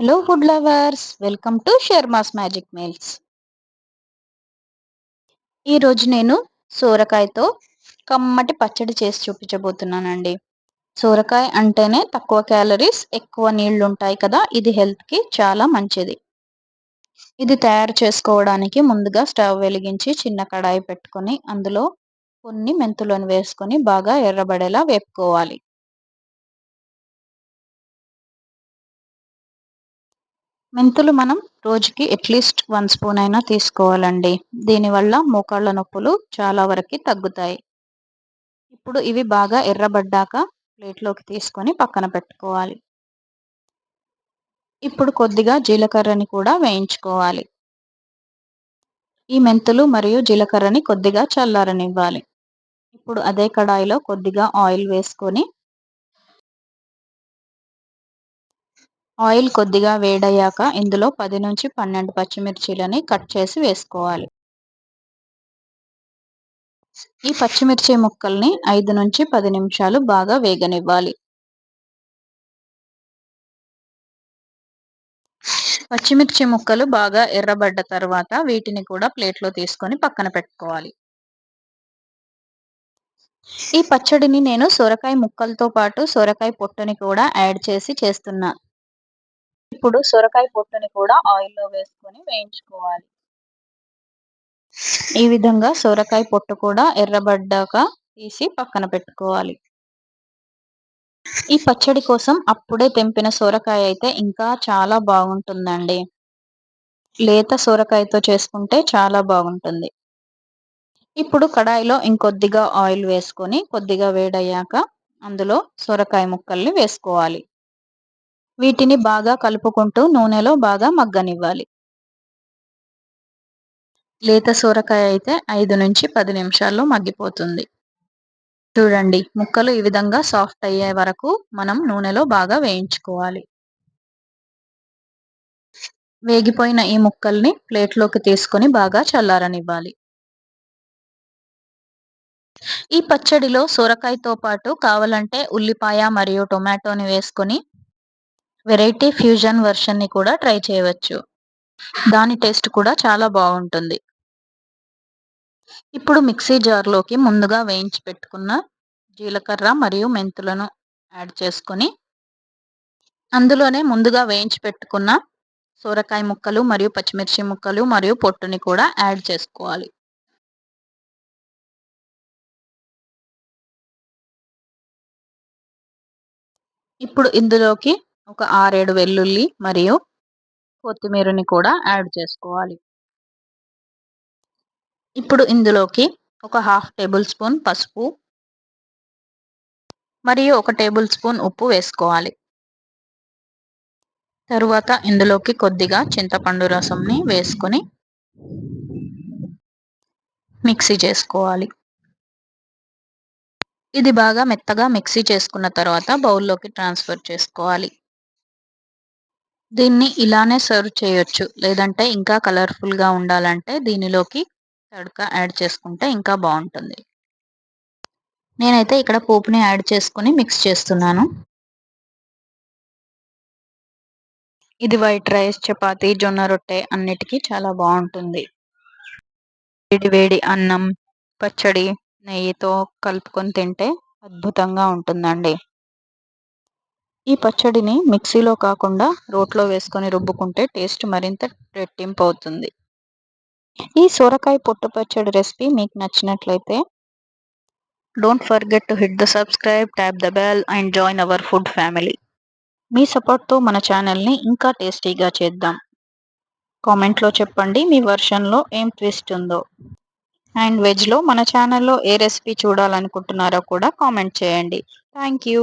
Hello food lovers welcome to Sharma's magic meals ఈరోజు నేను సోరకాయతో కమ్మటి పచ్చడి చేసి చూపించబోతున్నానండి. సోరకాయ అంటేనే తక్కువ క్యాలరీస్ ఎక్కువ నీళ్ళు ఉంటాయి కదా ఇది హెల్త్కి చాలా మంచిది. ఇది తయారు చేసుకోవడానికి ముందుగా స్టవ్ వెలిగించి చిన్న కడాయి పెట్టుకొని అందులో కొన్ని మెంతులను వేసుకొని బాగా ఎర్రబడేలా వేపుకోవాలి. మెంతులు మనం రోజుకి అట్లీస్ట్ వన్ స్పూన్ అయినా తీసుకోవాలండి. దీనివల్ల మోకాళ్ళ నొప్పులు చాలా వరకు తగ్గుతాయి. ఇప్పుడు ఇవి బాగా ఎర్రబడ్డాక ప్లేట్లోకి తీసుకొని పక్కన పెట్టుకోవాలి. ఇప్పుడు కొద్దిగా జీలకర్రని కూడా వేయించుకోవాలి. ఈ మెంతులు మరియు జీలకర్రని కొద్దిగా చల్లారనివ్వాలి. ఇప్పుడు అదే కడాయిలో కొద్దిగా ఆయిల్ వేసుకొని ఆయిల్ కొద్దిగా వేడయ్యాక ఇందులో పది నుంచి పన్నెండు పచ్చిమిర్చీలని కట్ చేసి వేసుకోవాలి. ఈ పచ్చిమిర్చి ముక్కల్ని ఐదు నుంచి పది నిమిషాలు బాగా వేగనివ్వాలి. పచ్చిమిర్చి ముక్కలు బాగా ఎర్రబడ్డ తర్వాత వీటిని కూడా ప్లేట్లో తీసుకొని పక్కన పెట్టుకోవాలి. ఈ పచ్చడిని నేను సొరకాయ ముక్కలతో పాటు సొరకాయ పొట్టుని కూడా యాడ్ చేసి చేస్తున్నా. ఇప్పుడు సొరకాయ పొట్టుని కూడా ఆయిల్లో వేసుకొని వేయించుకోవాలి. ఈ విధంగా సొరకాయ పొట్టు కూడా ఎర్రబడ్డాక తీసి పక్కన పెట్టుకోవాలి. ఈ పచ్చడి కోసం అప్పుడే తెంపిన సొరకాయ అయితే ఇంకా చాలా బాగుంటుందండి. లేత సొరకాయతో చేసుకుంటే చాలా బాగుంటుంది. ఇప్పుడు కడాయిలో ఇంకొద్దిగా ఆయిల్ వేసుకొని కొద్దిగా వేడయ్యాక అందులో సొరకాయ ముక్కల్ని వేసుకోవాలి. వీటిని బాగా కలుపుకుంటూ నూనెలో బాగా మగ్గనివ్వాలి. లేత సొరకాయ అయితే ఐదు నుంచి పది నిమిషాల్లో మగ్గిపోతుంది. చూడండి ముక్కలు ఈ విధంగా సాఫ్ట్ అయ్యే వరకు మనం నూనెలో బాగా వేయించుకోవాలి. వేగిపోయిన ఈ ముక్కల్ని ప్లేట్లోకి తీసుకొని బాగా చల్లారనివ్వాలి. ఈ పచ్చడిలో సొరకాయతో పాటు కావాలంటే ఉల్లిపాయ మరియు టొమాటోని వేసుకొని వెరైటీ ఫ్యూజన్ వర్షన్ని కూడా ట్రై చేయవచ్చు. దాని టేస్ట్ కూడా చాలా బాగుంటుంది. ఇప్పుడు మిక్సీ జార్లోకి ముందుగా వేయించి పెట్టుకున్న జీలకర్ర మరియు మెంతులను యాడ్ చేసుకొని అందులోనే ముందుగా వేయించి పెట్టుకున్న సోరకాయ ముక్కలు మరియు పచ్చిమిర్చి ముక్కలు మరియు పొట్టుని కూడా యాడ్ చేసుకోవాలి. ఇప్పుడు ఇందులోకి ఒక ఆరేడు వెల్లుల్లి మరియు కొత్తిమీరని కూడా యాడ్ చేసుకోవాలి. ఇప్పుడు ఇందులోకి ఒక హాఫ్ టేబుల్ స్పూన్ పసుపు మరియు ఒక టేబుల్ స్పూన్ ఉప్పు వేసుకోవాలి. తరువాత ఇందులోకి కొద్దిగా చింతపండు రసంని వేసుకొని మిక్సీ చేసుకోవాలి. ఇది బాగా మెత్తగా మిక్సీ చేసుకున్న తర్వాత బౌల్లోకి ట్రాన్స్ఫర్ చేసుకోవాలి. దీన్ని ఇలానే సర్వ్ చేయొచ్చు. లేదంటే ఇంకా కలర్ఫుల్గా ఉండాలంటే దీనిలోకి తడక యాడ్ చేసుకుంటే ఇంకా బాగుంటుంది. నేనైతే ఇక్కడ పోపుని యాడ్ చేసుకుని మిక్స్ చేస్తున్నాను. ఇది వైట్ రైస్ చపాతీ జొన్న రొట్టె అన్నిటికీ చాలా బాగుంటుంది. వేడి వేడి అన్నం పచ్చడి నెయ్యితో కలుపుకొని తింటే అద్భుతంగా ఉంటుందండి. ఈ పచ్చడిని మిక్సీలో కాకుండా రోట్లో వేసుకొని రుబ్బుకుంటే టేస్ట్ మరింత రెట్టింపు అవుతుంది ఈ సొరకాయ పొట్టు పచ్చడి రెసిపీ మీకు నచ్చినట్లయితే don't forget to hit the subscribe tap the bell and join our food family. మీ సపోర్ట్తో మన ఛానల్ని ఇంకా టేస్టీగా చేద్దాం. కామెంట్లో చెప్పండి మీ వర్షన్లో ఏం ట్విస్ట్ ఉందో. అండ్ వెజ్లో మన ఛానల్లో ఏ రెసిపీ చూడాలనుకుంటున్నారో కూడా కామెంట్ చేయండి. Thank you.